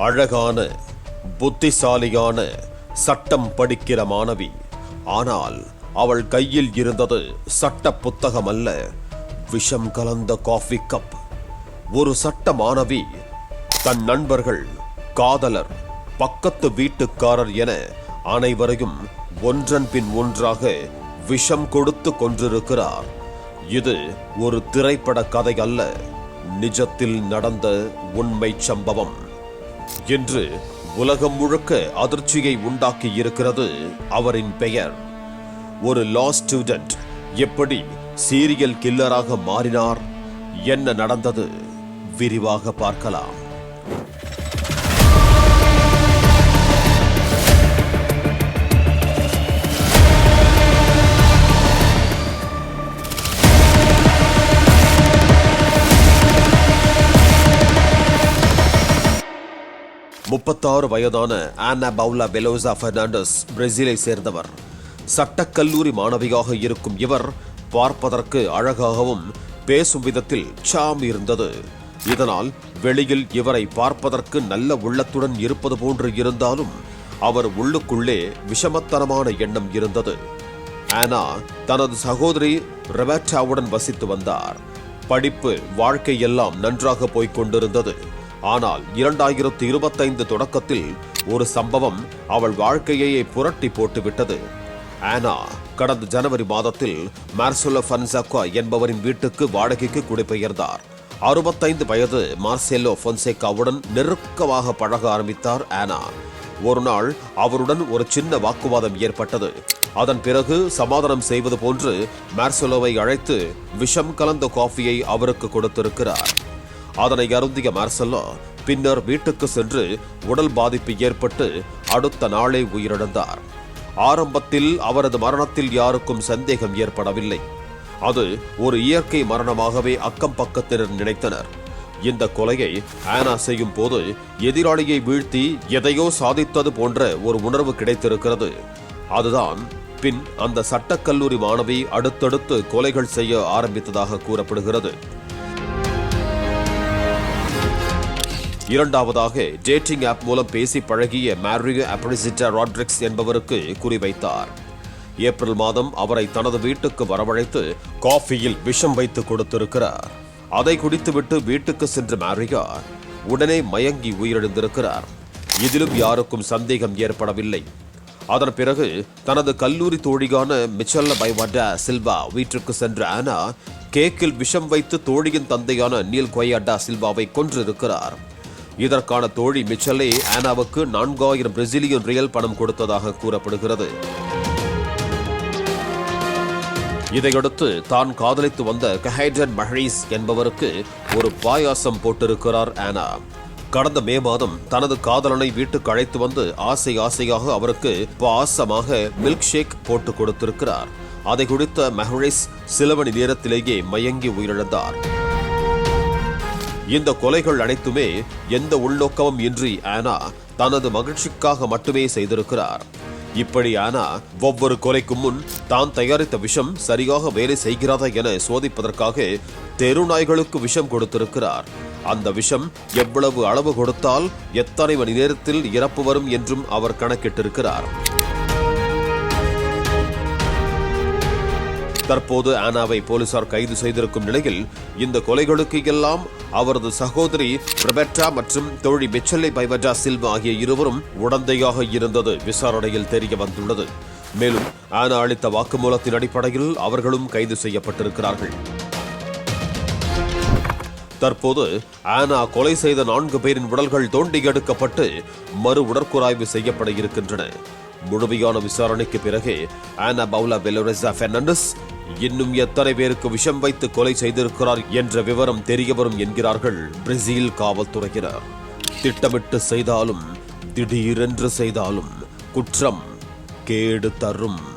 அழகான புத்திசாலியான சட்டம் படிக்கிற மாணவி. ஆனால் அவள் கையில் இருந்தது சட்ட புத்தகம் அல்ல. விஷம் கலந்த காஃபி கப் ஒரு சட்ட மாணவி தன் நண்பர்கள் காதலர் பக்கத்து வீட்டுக்காரர் என அனைவரையும் ஒன்றன் பின் ஒன்றாக விஷம் கொடுத்து கொண்டிருக்கிறார். இது ஒரு திரைப்பட கதை அல்ல. நிஜத்தில் நடந்த உண்மை சம்பவம். என்று உலகம் முழுக்க அதிர்ச்சியை உண்டாக்கி இருக்கிறது அவரின் பெயர். ஒரு லா ஸ்டூடெண்ட் எப்படி சீரியல் கில்லராக மாறினார்? என்ன நடந்தது? விரிவாக பார்க்கலாம். முப்பத்தாறு வயதான ஆனா பவுலா பெலோசா பெர்னாண்டஸ் பிரேசிலை சேர்ந்தவர். சட்டக்கல்லூரி மாணவியாக இருக்கும் இவர் பார்ப்பதற்கு அழகாகவும் பேசும் விதத்தில் சாம் இருந்தது. இதனால் வெளியில் இவரை பார்ப்பதற்கு நல்ல உள்ளத்துடன் இருப்பது போன்று இருந்தாலும் அவர் உள்ளுக்குள்ளே விஷமத்தனமான எண்ணம் இருந்தது. ஆனா தனது சகோதரி ரெபேட்டாவுடன் வசித்து வந்தார். படிப்பு வாழ்க்கை எல்லாம் நன்றாக போய்க் கொண்டிருந்தது. ஆனால் இரண்டாயிரத்து இருபத்தைந்து தொடக்கத்தில் ஒரு சம்பவம் அவள் வாழ்க்கையையே புரட்டி போட்டுவிட்டது. ஆனா கடந்த ஜனவரி மாதத்தில் மார்செலோ ஃபன்சாக்கா என்பவரின் வீட்டுக்கு வாடகைக்கு குடிபெயர்ந்தார். அறுபத்தைந்து வயது மார்செல்லோ ஃபொன்சேகாவுடன் நெருக்கமாக பழக ஆரம்பித்தார் ஆனா. ஒரு நாள் அவருடன் ஒரு சின்ன வாக்குவாதம் ஏற்பட்டது. அதன் பிறகு சமாதானம் செய்வது போன்று மார்செலோவை அழைத்து விஷம் கலந்த காஃபியை அவருக்கு கொடுத்திருக்கிறார். அதனை அருந்திய மார்செல்லோ பின்னர் வீட்டுக்கு சென்று உடல் பாதிப்பு ஏற்பட்டு அடுத்த நாளே உயிரிழந்தார். ஆரம்பத்தில் அவரது மரணத்தில் யாருக்கும் சந்தேகம் ஏற்படவில்லை. அது ஒரு இயற்கை மரணமாகவே அக்கம் பக்கத்தினர் நினைத்தனர். இந்த கொலையை ஆனா செய்யும் போது எதிராளியை வீழ்த்தி எதையோ சாதித்தது போன்ற ஒரு உணர்வு கிடைத்திருக்கிறது. அதுதான் பின் அந்த சட்டக்கல்லூரி மாணவி அடுத்தடுத்து கொலைகள் செய்ய ஆரம்பித்ததாக கூறப்படுகிறது. இரண்டாவதாக டேட்டிங் ஆப் மூலம் பேசி பழகிய மேரியோ அப்ரிசிட்டா ராட்ரிக்ஸ் என்பவருக்கு குறிவைத்தார். ஏப்ரல் மாதம் அவரை தனது வீட்டுக்கு வரவழைத்து காஃபியில் விஷம் வைத்து கொடுத்திருக்கிறார். அதை குடித்துவிட்டு வீட்டுக்கு சென்ற மேரியா உடனே மயங்கி உயிரிழந்திருக்கிறார். இதிலும் யாருக்கும் சந்தேகம் ஏற்படவில்லை. அதன் பிறகு தனது கல்லூரி தோழியான மிச்சல்ல பைவாடா சில்வா வீட்டிற்கு சென்ற ஆனா கேக்கில் விஷம் வைத்து தோழியின் தந்தையான நீல் கொயாடா சில்வாவை கொன்றிருக்கிறார். இதற்கான தோழி மிச்சலே ஆனாவுக்கு நான்காயிரம் பிரேசிலியன் ரியல் பணம் கொடுத்ததாக கூறப்படுகிறது. இதையடுத்து தான் காதலித்து வந்த கஹைடன் மஹரீஸ் என்பவருக்கு ஒரு பாயாசம் போட்டிருக்கிறார் ஆனா. கடந்த மே மாதம் தனது காதலனை வீட்டுக்கு அழைத்து வந்து ஆசை ஆசையாக அவருக்கு பாசமாக மில்க் ஷேக் போட்டு கொடுத்திருக்கிறார். அதை குடித்த மெஹரிஸ் சில மணி நேரத்திலேயே மயங்கி உயிரிழந்தார். இந்த கொலைகள் அனைத்துமே எந்த உள்நோக்கமும் இன்றி ஆனா தனது மகிழ்ச்சிக்காக மட்டுமே செய்திருக்கிறார். இப்படி ஆனா ஒவ்வொரு கொலைக்கும் முன் தான் தயாரித்த விஷம் சரியாக வேலை செய்கிறதா என சோதிப்பதற்காக தெரு நாய்களுக்கு விஷம் கொடுத்திருக்கிறார். அந்த விஷம் எவ்வளவு அளவு கொடுத்தால் எத்தனை மணி நேரத்தில் இறப்பு வரும் என்றும் அவர் கணக்கிட்டிருக்கிறார். தற்போது ஆனாவை போலீசார் கைது செய்திருக்கும் நிலையில் இந்த கொலைகளுக்கு எல்லாம் அவரது சகோதரி ரொபெட்டா மற்றும் தோழி மிச்சல்லை பைவஜா சில்வா ஆகிய இருவரும் உடந்தையாக இருந்தது விசாரணையில் தெரிய வந்துள்ளது. மேலும் ஆனா அளித்த வாக்குமூலத்தின் அடிப்படையில் அவர்களும் கைது செய்யப்பட்டிருக்கிறார்கள். தற்போது ஆனா கொலை செய்த நான்கு பேரின் உடல்கள் தோண்டி எடுக்கப்பட்டு மறு உடற்குராய்வு செய்யப்பட இருக்கின்றன. முழுமையான விசாரணைக்கு பிறகு ஆனா பவுலா பெலோரெசா பெர்னாண்டஸ் இன்னும் எத்தனை பேருக்கு விஷம் வைத்து கொலை செய்திருக்கிறார் என்ற விவரம் தெரியவரும் என்கிறார்கள் பிரேசில் காவல்துறையினர். திட்டமிட்டு செய்தாலும் திடீரென்று செய்தாலும் குற்றம் கேடு தரும்.